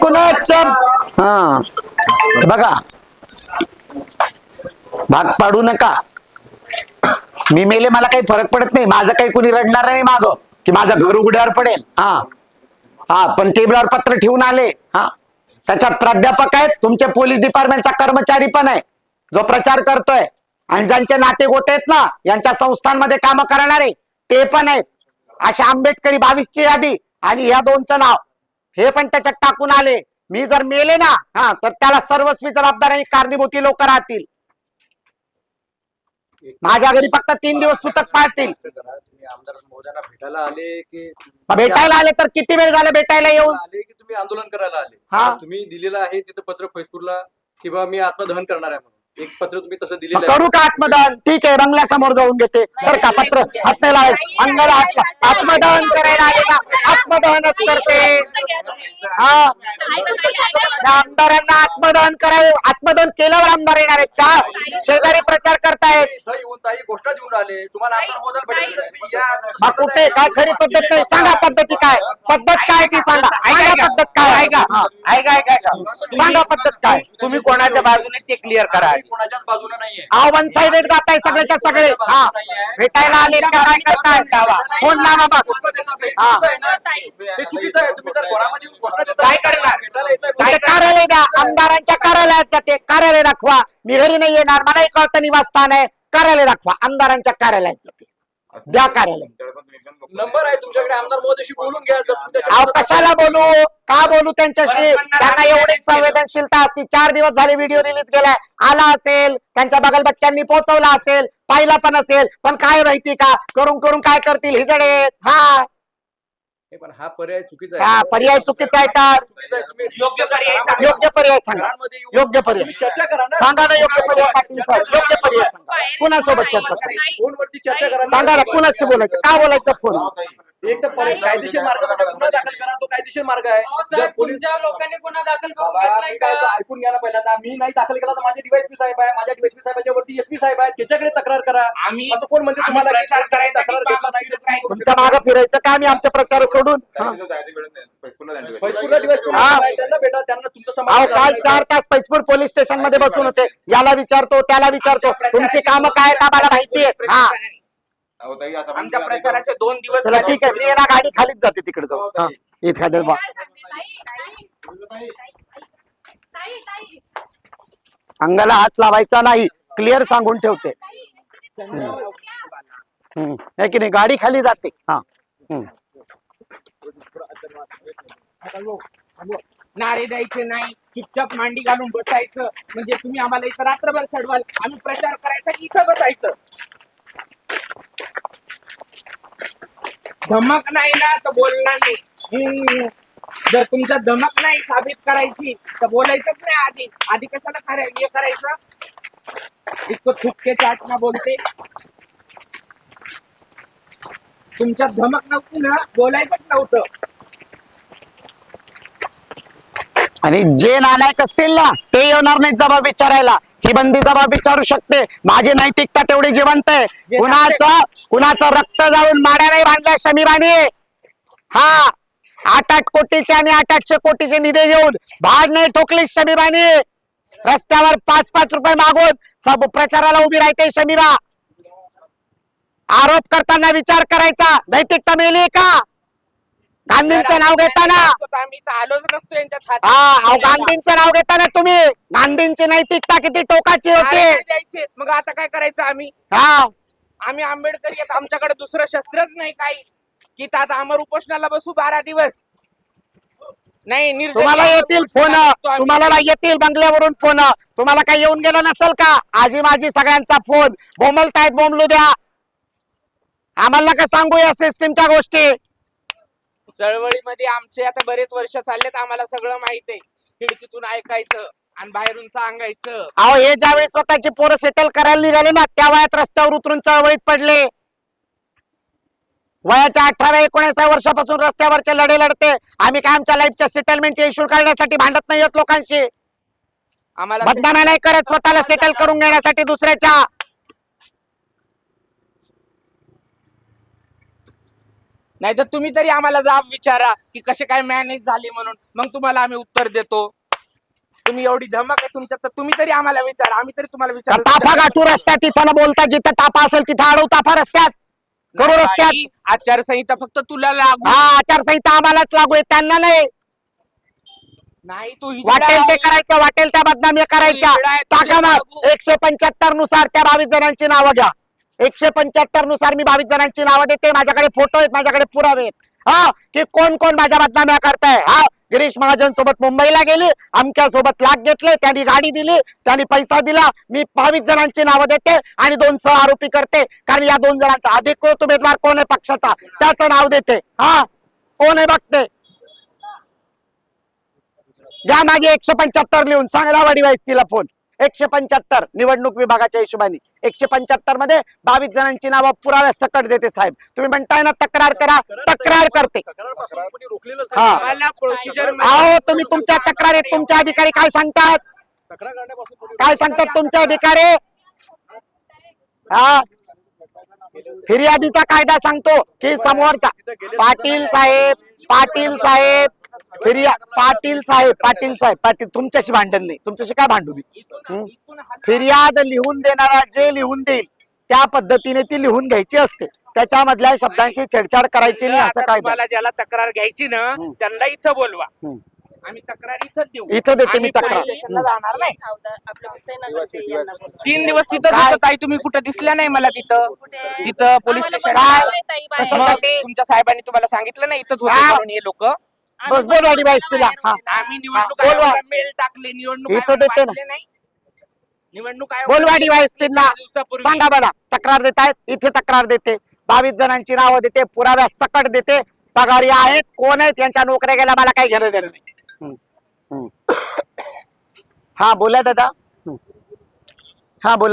कुणाच्या हा. बघा. भाग पाडू नका. मी मेले मला काही फरक पडत नाही. माझं काही कुणी रडणार नाही माग. की माझं घर उघड्यावर पडेल. हा. हा पण टेबलावर पत्र ठेवून आले. हा. त्याच्यात प्राध्यापक आहेत. तुमचे पोलीस डिपार्टमेंटचा कर्मचारी पण आहे. जो प्रचार करतोय. आणि ज्यांचे नाते गोते आहेत ना यांच्या संस्थांमध्ये काम करणारे ते पण आहेत. अशा आंबेडकरी बावीसची यादी आणि या दोनचं नाव. हे पण त्याच्यात टाकून आले. मी जर मेले ना हा तर त्याला सर्वस्वी जबाबदार आणि कारणीभूती लोक राहतील. माझ्या घरी फक्त तीन दिवस सुतक पाळतील. तुम्ही आमदार महोदयांना भेटायला आले की भेटायला आले तर किती वेळ झाले भेटायला येऊन? आले की तुम्ही आंदोलन करायला आले. हा. तुम्ही दिलेलं आहे तिथं पत्र फैजपूरला किंवा मी आत्मदहन करणार आहे म्हणून. एक पत्र तुम्ही तसं दिलेलं करू का आत्मदहन ठीक आहे बंगल्यासमोर जाऊन घेते. सर का पत्र हात नाही. लावायचं अंगाला हात आत्मदहन करायला आले का? आत्मदहनच करते. हा. त्या आमदारांना आत्मदहन करावे. आत्मदहन केल्यावर आमदार येणार आहेत का? शेजारी प्रचार करतायत. इथं येऊन ताई घोषणा देऊन राहिले. तुम्हाला आमदार महोदयांना भेटायचं तर तुम्ही या. तुमचं मग कुठे. काय खरी पद्धत नाही. सांगा पद्धती काय? पद्धत काय ती सांगा? सांगा पद्धत काय? ऐका ऐका ऐका. ऐका सांगा पद्धत काय? तुम्ही कोणाच्या बाजूने ते क्लिअर करा. कोणाच्याच बाजूने नाहीये. हा वन साइडेड जात आहे सगळ्याच्या सगळे हा. भेटायला आले का काय करताय. फोन लावा बघ हे. चुकीचं आहे ना चुकीचं आहे तुम्ही जर घरामध्ये येऊन घोषणा देता काय करणार? भेटायला येताय, तुमचे कार्यालय द्या. आमदारांच्या कार्यालयात जाते कार्यालय दाखवा. मी घरी नाही येणार. मलाही कळतं निवासस्थान आहे. कार्यालय दाखवा. आमदारांच्या कार्यालयात जाते द्या कार्यालय. नंबर आहे तुमच्याकडे आमदार महोदयाशी बोलून घ्या अहो कशाला बोलू? का बोलू त्यांच्याशी? त्यांना एवढी संवेदनशीलता असती. चार दिवस झाले व्हिडिओ रिलीज केलाय. आला असेल त्यांच्या बगल बच्च्यांनी पोहोचवला असेल पाहिला पण असेल पण काय माहिती का? करून करून काय करतील? हिजडे हा हे पण हा पर्याय चुकीचा हा आहे पर्याय चुकीचा आहे तर चुकीचा आहे. तुम्ही योग्य पर्याय सांगा. योग्य पर्याय सांगा. घरांमध्ये येऊन योग्य पर्याय. तुम्ही चर्चा करा ना. सांगा ना योग्य पर्याय पाटील साहेब. योग्य पर्याय सांगा. कुणासोबत चर्चा करा? फोनवरती चर्चा करा सांगा ना कुणाशी बोलायचं? का बोलायचं फोन? एक तर पर्याय कायदेशीर मार्ग म्हणजे गुन्हा दाखल कायदेशीर मार्ग आहे. जर साहेब पोलीस तुमच्या लोकांनी गुन्हा दाखल करून बाबा, घेतलाय मी काय का ऐकून घ्या ना पहिल्यांदा. मी नाही दाखल केला तर माझे डीवायसपी साहेब आहे माझ्या डीवायसपी साहेबाच्या वरती एसपी साहेब आहेत. त्याच्याकडे तक्रार करा. आम्ही- असं कोण म्हणते आम्ही तुम्हाला की प्रचार करायचा तक्रार घेतला नाही तर तुमच्या? मागे फिरायचं का? आम्ही आमच्या प्रचार सोडून. हा. फैजपूरला हा. आहे, त्यांना भेटा त्यांना तुमचं अहो काल चार तास पैसपूर पोलीस स्टेशनमध्ये बसून होते. याला विचारतो त्याला विचारतो. तुमची कामं काय का मला माहितीये हा. आमच्या प्रचाराचे दोन दिवस चला ठीक आहे. मी ना गाडी खालीच जाते तिकडे जाऊ हा. एखाद्या बा अंगाला हात लावायचा नाही क्लिअर सांगून ठेवते. हम्म. की नाही? गाडी खाली जाते. हा. नारे द्यायचे नाही चुपचाप मांडी घालून बसायचं. म्हणजे तुम्ही आम्हाला इथं रात्रभर चढवाल. आम्ही प्रचार करायचा इथं बसायचं. धमक नाही ना तर बोलणार नाही. हम्म. जर तुमचा धमक नाही साबित करायची तर बोलायचंच नाही आधी. आधी कशाला कराय हे करायचं? इतकं थुक्के चाटणं बोलते. तुमच्यात धमक नव्हती ना बोलायचंच नव्हतं. आणि जे नालायक असतील ना ते येणार नाहीत जबाब विचारायला. ही बंदी जबाब विचारू शकते. माझी नैतिकता तेवढी जिवंत आहे. कुणाचं कुणाचं रक्त जाऊन माड्या नाही बांधल्या शमीबानी हा. आठ आठ कोटीचे आणि आठ आठशे कोटीचे निधी घेऊन भाग नाही ठोकली शमीबानी रस्त्यावर पाच पाच रुपये मागून सब प्रचाराला उभी राहते शमीबा. आरोप करताना विचार करायचा. नैतिकता मिळली का? गांधींचं नाव घेताना. हा गांधींचं नाव घेताना तुम्ही. गांधींची नैतिकता किती टोकाची होती. मग आता काय करायचं आम्ही? हा. आम्ही आंबेडकरी आमच्याकडे दुसरं शस्त्रच नाही काही. की आता अमर उपोषणाला बसू बारा दिवस. नाही निर्जन तुम्हाला येतील फोन. बसतो आम्ही. तुम्हाला येतील बंगल्यावरून फोन. तुम्हाला काही येऊन गेलं नसेल का? आजी माझी सगळ्यांचा फोन. बोंबलतायत बोंबलू द्या. आम्हाला का सांगू या सिस्टीमच्या गोष्टी? चळवळीमध्ये आमचे आता बरेच वर्ष चाललेत आम्हाला सगळं माहीत आहे. खिडकीतून ऐकायचं आणि बाहेरून सांगायचं. अहो हे ज्यावेळी स्वतःची पोरं सेटल करायला निघाले ना त्या वयात रस्त्यावर उतरून चळवळीत पडले. वयाच्या अठराव्या एकोणीसाव्या वर्षापासून रस्त्यावरचे लढे लढते. आम्ही काय आमच्या लाईफच्या सेटलमेंटचे इश्यू काढण्यासाठी भांडत नाही आहोत लोकांशी? आम्हाला बदनाम्या नाही करत स्वतःला सेटल करून घेण्यासाठी दुसऱ्याच्या. नाही तर तुम्ही तरी आम्हाला जाब विचारा की कसे काय मॅनेज झाले म्हणून. मग तुम्हाला आम्ही उत्तर देतो. तुम्ही एवढी धमक आहे तुमच्यात तर तुम्ही तरी आम्हाला विचारा. आम्ही तरी तुम्हाला विचार ताफा गाठू रस्त्यात तिथं बोलता जिथं ताफा असेल तिथं अडवू ताफा रस्त्यात. करू रस्त्यात. आचारसंहिता फक्त तुला लागू. हा आचारसंहिता आम्हालाच लागू आहे त्यांना नाही. नाही तू हिजडा वाटेल ते आहे. करायचं वाटेल त्या बदनामी करायच्या. वेगळा आहे, तुझ्या टाका ना लागू. एकशे पंच्याहत्तरनुसार त्या बावीस जणांची नावं घ्या. एकशे पंच्याहत्तरनुसार मी बावीस जणांची नावं देते. माझ्याकडे फोटो आहेत माझ्याकडे पुरावे आहेत. हा की कोण कोण माझ्या बदनाम्या करताय? हा गिरीश महाजन सोबत मुंबईला गेली आमच्यासोबत लाख घेतले त्यांनी गाडी दिली त्यांनी पैसा दिला. मी बावीस जणांची नावं देते आणि दोन सह आरोपी करते. कारण या दोन जणांचा अधिकृत उमेदवार कोण आहे पक्षाचा? त्याचं नाव देते. हा? कोण आहे बघते? घ्या मागे एकशे पंच्याहत्तर लिहून सांगला वाडी तिला फोन. एकशे पंच्याहत्तर निवडणूक विभागाच्या हिशोबाने. एकशे पंच्याहत्तरमध्ये बावीस जणांची नावं पुराव्या सकट देते साहेब. तुम्ही म्हणताय ना तक्रार करा तक्रार करते. हा. अहो तुम्ही तुमच्या तक्रारीत तुमच्या अधिकारी काय सांगतात? काय सांगतात तुमचे अधिकारी? हा. फिर्यादीचा कायदा सांगतो की समोरचा. पाटील साहेब पाटील साहेब फिर्या पाटील साहेब पाटील साहेब पाटील तुमच्याशी भांडण नाही. तुमच्याशी काय भांडू मी? फिर्याद लिहून देणारा जे लिहून देईल त्या पद्धतीने ती लिहून घ्यायची असते. त्याच्यामधल्या शब्दांशी छेडछाड करायची नाही असं काय तुम्हाला ज्याला तक्रार घ्यायची ना. त्यांना इथं बोलवा. हं. आम्ही तक्रार इथं देऊ. इथं देते मी तक्रार. जाणार नाही. तीन दिवस तिथं ताई तुम्ही कुठं दिसल्या नाही मला तिथं? तिथं पोलीस स्टेशन काय? तुमच्या साहेबांनी तुम्हाला सांगितलं नाही इथंच होते. म्हणून हे लोक. बस बोल वाडी बाईस तिला हा आम्ही निवडणूक बोलवा. आयोगाला मेल टाकले निवडणूक इथं आयोगाला देते ना. पाठवले नाही निवडणूक आयोग बोलवाडी वाईस तिला दिवसापूर्वी सांगा मला तक्रार देत आहेत इथे तक्रार देते बावीस जणांची नावं देते पुराव्या सकट देते पगारी आहेत कोण आहेत यांच्या नोकऱ्या गेल्या मला काही घेणं देणं नाही हम्म. हम्म. हा बोला दादा हम्म. हा बोला